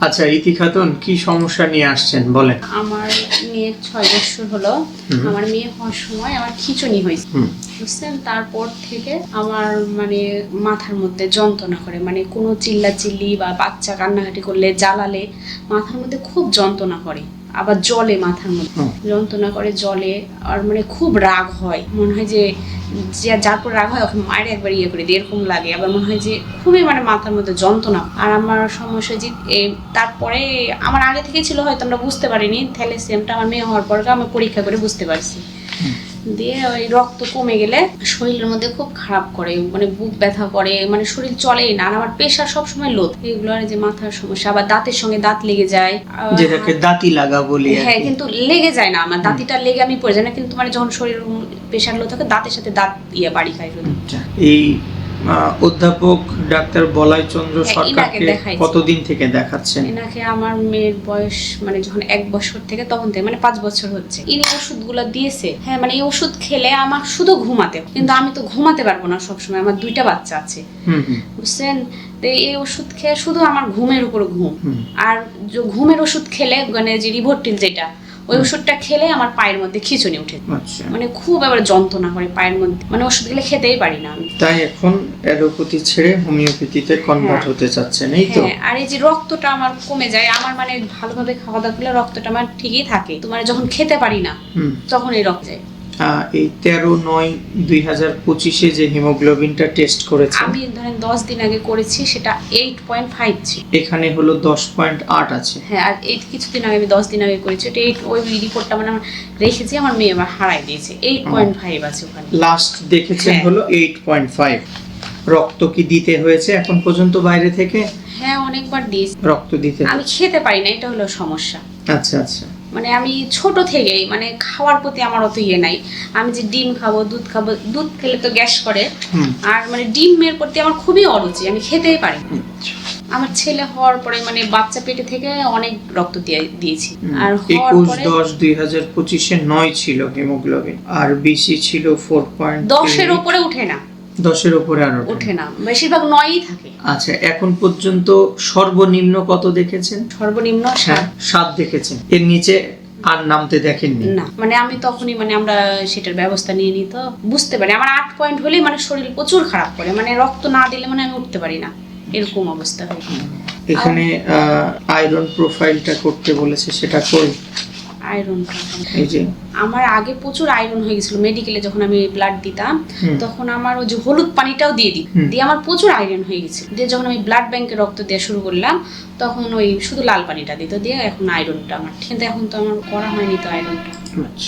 আচ্ছা ইতি খাতুন কি সমস্যা নিয়ে আসছেন? বলেন। আমার মেয়ে ছয় বছর হলো। আমার মেয়ে হওয়ার সময় আমার খিচুনি হয়েছে। বুঝছেন? তারপর থেকে আমার মানে মাথার মধ্যে যন্ত্রণা করে। মানে কোনো চিল্লা চিল্লি বা বাচ্চা কান্নাকাটি করলে জ্বালালে মাথার মধ্যে খুব যন্ত্রণা করে। আবার জলে মাথার মধ্যে। যন্ত্রণা করে জলে আর মানে খুব রাগ হয়। মনে হয় যে যারপর যার পর রাগ হয় ওকে মায়ের একবার ইয়ে করে দিই এরকম লাগে। আবার মনে হয় যে খুবই মানে মাথার মধ্যে যন্ত্রণা। আর আমার সমস্যা যে তারপরে আমার আগে থেকে ছিল হয়তো আমরা বুঝতে পারিনি। থ্যালেসিয়ামটা আমার মেয়ে হওয়ার পর আমি পরীক্ষা করে বুঝতে পারছি। দিয়ে ওই রক্ত কমে গেলে শরীরের মধ্যে খুব খারাপ করে মানে বুক ব্যথা করে মানে শরীর চলেই না আর আমার প্রেশার সবসময় লোধ এগুলো আর যে মাথার সমস্যা আবার দাঁতের সঙ্গে দাঁত লেগে যায়। যেটাকে দাঁতি লাগা বলি হ্যাঁ কিন্তু লেগে যায় না আমার দাঁতিটা লেগে আমি পড়ে যায় না কিন্তু মানে যখন শরীর প্রেশার লো থাকে দাঁতের সাথে দাঁত ইয়ে বাড়ি খায় আচ্ছা, এই অধ্যাপক ডাক্তার বলাই চন্দ্র হ্যাঁ, সরকারকে কতদিন থেকে দেখাচ্ছেন? এনাকে আমার মেয়ের বয়স মানে যখন এক বছর থেকে তখন থেকে মানে পাঁচ বছর হচ্ছে। ইনি ওষুধগুলো দিয়েছে। হ্যাঁ মানে এই ওষুধ খেলে আমার শুধু ঘুমাতে কিন্তু আমি তো ঘুমাতে পারব না সবসময়। আমার দুইটা বাচ্চা আছে। বুঝছেন? এই ওষুধ খেয়ে শুধু আমার ঘুমের উপর ঘুম। আর ঘুমের ওষুধ খেলে মানে যে রিভোর্টিল যেটা ওই ওষুধটা খেলে আমার পায়ের মধ্যে খিচুনি উঠে আচ্ছা। মানে খুব আবার যন্ত্রণা করে পায়ের মধ্যে। মানে ওষুধগুলো খেতেই পারি না আমি। তাই এখন অ্যালোপ্যাথি ছেড়ে হোমিওপ্যাথিতে কনভার্ট হ্যাঁ। হতে চাচ্ছেন এই তো? হ্যাঁ আর এই যে রক্তটা আমার কমে যায় আমার মানে ভালোভাবে খাওয়া দাওয়া করলে রক্তটা আমার ঠিকই থাকে। তো মানে যখন খেতে পারি না হুম। তখন এই রক্ত যায়। এই তেরো নয় দুই হাজার পঁচিশে যে হিমোগ্লোবিনটা টেস্ট করেছে আমি ধরেন দশ দিন আগে করেছি সেটা এইট পয়েন্ট ফাইভ ছিল। এখানে হলো দশ পয়েন্ট আট আছে। হ্যাঁ আর এই কিছুদিন আগে আমি দশ দিন আগে করেছি ওটা এইট ওই রিপোর্টটা মানে রেখেছি আমার মেয়ে আমার হারাই দিয়েছে। এইট পয়েন্ট ফাইভ আছে ওখানে। লাস্ট দেখেছেন হ্যাঁ। হলো এইট পয়েন্ট ফাইভ রক্ত কি দিতে হয়েছে এখন পর্যন্ত বাইরে থেকে? হ্যাঁ অনেকবার দিয়েছি। রক্ত দিতে আমি খেতে পারি না এটা হলো সমস্যা। আচ্ছা আচ্ছা। মানে আমি ছোট থেকেই মানে খাওয়ার প্রতি আমার অত ইয়ে নাই। আমি যে ডিম খাব দুধ খাব দুধ খেলে তো গ্যাস করে। আর মানে ডিমের প্রতি আমার খুবই অরুচি আমি খেতেই পারি আচ্ছা। আমার ছেলে হওয়ার পরে মানে বাচ্চা পেটে থেকে অনেক রক্ত দিয়ে দিয়েছি। আর একুশ দশ দুই হাজার পঁচিশে নয় ছিল হিমোগ্লোবিন আর বিসি ছিল ফোর পয়েন্ট দশের উপরে উঠে না। দশের উপরে আর ওঠে না। বেশিরভাগ নয়ই থাকে। আচ্ছা এখন পর্যন্ত সর্বনিম্ন কত দেখেছেন? সর্বনিম্ন হ্যাঁ সাত সাত দেখেছেন। এর নিচে আর নামতে দেখেননি? না মানে আমি তখনই মানে আমরা সেটার ব্যবস্থা নিয়ে নিই তো। বুঝতে পারি। আমার আট পয়েন্ট হলেই মানে শরীর প্রচুর খারাপ করে। মানে রক্ত না দিলে মানে আমি উঠতে পারি না। এরকম অবস্থা হয় এখানে আয়রন প্রোফাইলটা করতে বলেছে সেটা কই? আয়রন এই যে। আমার আগে প্রচুর আয়রন হয়ে গেছিল মেডিকেলে যখন আমি ব্লাড দিতাম তখন আমার ওই যে হলুদ পানিটাও দিয়ে দিই। দিয়ে আমার প্রচুর আয়রন হয়ে গেছিল। দিয়ে যখন আমি ব্লাড ব্যাংকে রক্ত দেওয়া শুরু করলাম তখন ওই শুধু লাল পানিটা দিত। দিয়ে এখন আয়রনটা আমার কিন্তু এখন তো আমার করা হয়নি তো আয়রনটা আচ্ছা।